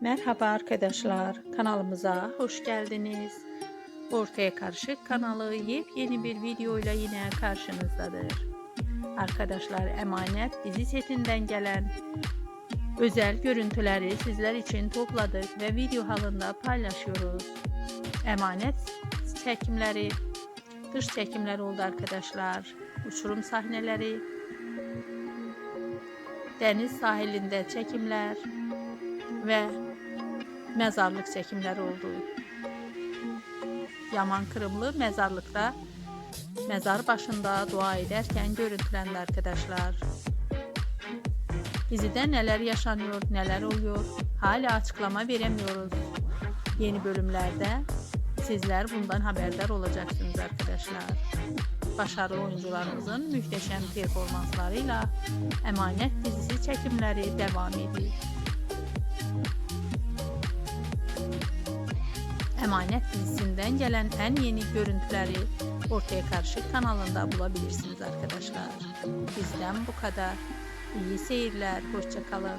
Merhaba arkadaşlar, kanalımıza hoş geldiniz. Ortaya Karışık kanalı yepyeni bir videoyla yine karşınızdadır. Arkadaşlar Emanet dizi setinden gelen özel görüntüleri sizler için topladık ve video halinde paylaşıyoruz. Emanet çekimleri, dış çekimler oldu arkadaşlar. Uçurum sahneleri, deniz sahilinde çekimler ve mezarlık çekimleri oldu. Yaman Kırımlı mezarlıkta mezar başında dua ederken görüntülendi arkadaşlar. Dizide neler yaşanıyor, neler oluyor hala açıklama veremiyoruz. Yeni bölümlerde sizler bundan haberdar olacaksınız arkadaşlar. Başarılı oyuncularımızın mühteşem performanslarıyla Emanet dizisi çekimleri devam ediyor. Emanet dizisinden gelen en yeni görüntüleri Ortaya Karışık kanalında bulabilirsiniz arkadaşlar. Bizden bu kadar. İyi seyirler, hoşçakalın.